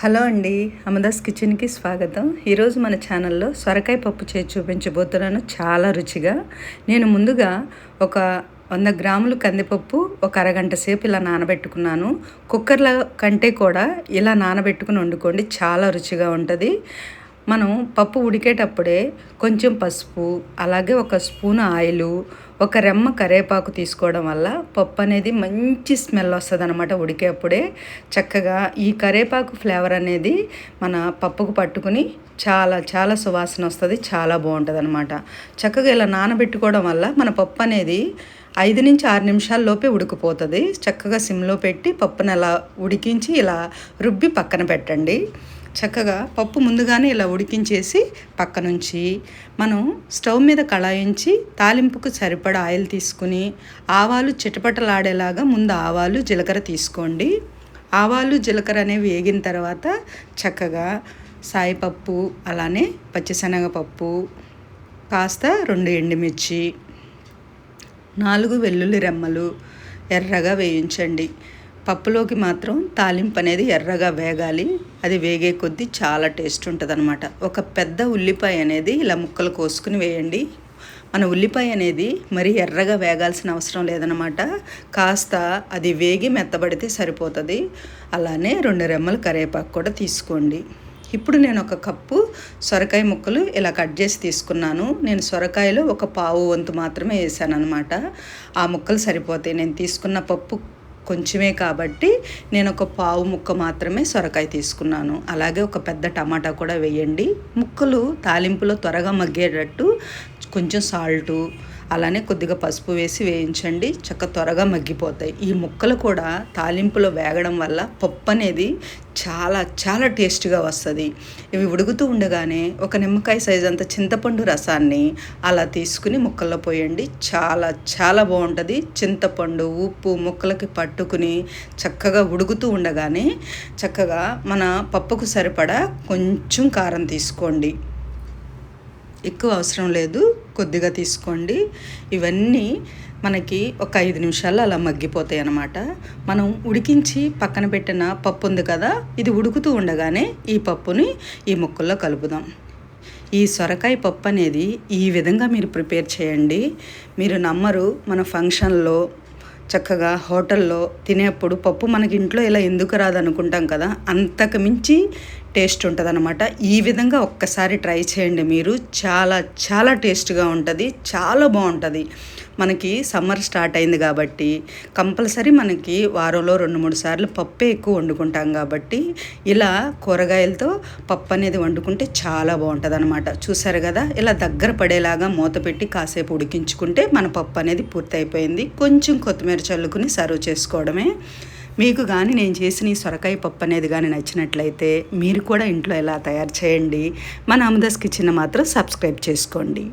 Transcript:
Hello అండి అమదాస్ కిచెన్కి స్వాగతం. ఈరోజు మన ఛానల్లో సొరకాయ పప్పు చేసి చూపించబోతున్నాను. చాలా రుచిగా. నేను ముందుగా ఒక వంద గ్రాములు కందిపప్పు ఒక అరగంట సేపు ఇలా నానబెట్టుకున్నాను. కుక్కర్ల కంటే కూడా ఇలా నానబెట్టుకుని వండుకోండి చాలా రుచిగా ఉంటుంది. మనం పప్పు ఉడికేటప్పుడే కొంచెం పసుపు అలాగే ఒక స్పూన్ ఆయిలు ఒక రెమ్మ కరేపాకు తీసుకోవడం వల్ల పప్పు అనేది మంచి స్మెల్ వస్తుంది అనమాట ఉడికేప్పుడే. చక్కగా ఈ కరేపాకు ఫ్లేవర్ అనేది మన పప్పుకు పట్టుకుని చాలా చాలా సువాసన వస్తుంది చాలా బాగుంటుంది అనమాట చక్కగా ఇలా నానబెట్టుకోవడం వల్ల మన పప్పు అనేది ఐదు నుంచి ఆరు నిమిషాల లోపే ఉడికిపోతుంది. చక్కగా సిమ్లో పెట్టి పప్పును అలా ఉడికించి ఇలా రుబ్బి పక్కన పెట్టండి. చక్కగా పప్పు ముందుగానే ఇలా ఉడికించేసి పక్క నుంచి మనం స్టవ్ మీద కళాయించి తాలింపుకు సరిపడా ఆయిల్ తీసుకుని ఆవాలు చిటపటలాడేలాగా ముందు ఆవాలు జీలకర్ర తీసుకోండి. ఆవాలు జీలకర్ర అనేవి వేగిన తర్వాత చక్కగా సాయిపప్పు అలానే పచ్చిశనగపప్పు కాస్త రెండు ఎండుమిర్చి నాలుగు వెల్లుల్లి రెమ్మలు ఎర్రగా వేయించండి. పప్పులోకి మాత్రం తాలింపు అనేది ఎర్రగా వేగాలి. అది వేగే కొద్దీ చాలా టేస్ట్ ఉంటుంది అనమాట ఒక పెద్ద ఉల్లిపాయ అనేది ఇలా ముక్కలు కోసుకుని వేయండి. మన ఉల్లిపాయ అనేది మరి ఎర్రగా వేగాల్సిన అవసరం లేదనమాట కాస్త అది వేగి మెత్తబడితే సరిపోతుంది. అలానే రెండు రెమ్మలు కరివేపాకు కూడా తీసుకోండి. ఇప్పుడు నేను ఒక కప్పు సొరకాయ ముక్కలు ఇలా కట్ చేసి తీసుకున్నాను. నేను సొరకాయలో ఒక పావు వంతు మాత్రమే వేసాను అనమాట ఆ ముక్కలు సరిపోతాయి నేను తీసుకున్న పప్పు కొంచెమే కాబట్టి నేను ఒక పావు ముక్క మాత్రమే సొరకాయ తీసుకున్నాను. అలాగే ఒక పెద్ద టమాటా కూడా వేయండి. ముక్కలు తాలింపులో త్వరగా మగ్గేటట్టు కొంచెం సాల్టు అలానే కొద్దిగా పసుపు వేసి వేయించండి. చక్క త్వరగా మగ్గిపోతాయి. ఈ ముక్కలు కూడా తాలింపులో వేగడం వల్ల పప్పు అనేది చాలా చాలా టేస్ట్గా వస్తుంది. ఇవి ఉడుగుతూ ఉండగానే ఒక నిమ్మకాయ సైజ్ అంత చింతపండు రసాన్ని అలా తీసుకుని ముక్కల్లో పోయండి. చాలా చాలా బాగుంటుంది. చింతపండు ఉప్పు ముక్కలకి పట్టుకుని చక్కగా ఉడుగుతూ ఉండగానే చక్కగా మన పప్పుకు సరిపడా కొంచెం కారం తీసుకోండి. ఎక్కువ అవసరం లేదు. కొద్దిగా తీసుకోండి. ఇవన్నీ మనకి ఒక ఐదు నిమిషాలు అలా మగ్గిపోతాయి అన్నమాట. మనం ఉడికించి పక్కన పెట్టిన పప్పు ఉంది కదా ఇది ఉడుకుతూ ఉండగానే ఈ పప్పుని ఈ ముక్కల్లో కలుపుదాం. ఈ సొరకాయ పప్పు అనేది ఈ విధంగా మీరు ప్రిపేర్ చేయండి. మీరు నమ్మరు మన ఫంక్షన్లో చక్కగా హోటల్లో తినేప్పుడు పప్పు మనకి ఇంట్లో ఇలా ఎందుకు రాదు అనుకుంటాం కదా అంతకు మించి టేస్ట్ ఉంటుంది అనమాట ఈ విధంగా ఒక్కసారి ట్రై చేయండి మీరు. చాలా చాలా టేస్ట్గా ఉంటుంది. చాలా బాగుంటుంది. మనకి సమ్మర్ స్టార్ట్ అయింది కాబట్టి కంపల్సరీ మనకి వారంలో రెండు మూడు సార్లు పప్పే ఎక్కువ వండుకుంటాం కాబట్టి ఇలా కూరగాయలతో పప్పు అనేది వండుకుంటే చాలా బాగుంటుంది అనమాట చూసారు కదా? ఇలా దగ్గర పడేలాగా మూత పెట్టి కాసేపు ఉడికించుకుంటే మన పప్పు అనేది పూర్తయిపోయింది. కొంచెం కొత్తిమీర చల్లుకుని సర్వ్ చేసుకోవడమే. మీకు కానీ నేను చేసిన ఈ సొరకాయ పప్పు అనేది కానీ నచ్చినట్లయితే మీరు కూడా ఇంట్లో ఎలా తయారు చేయండి. మన అమదాస్ కిచెన్ మాత్రం సబ్స్క్రైబ్ చేసుకోండి.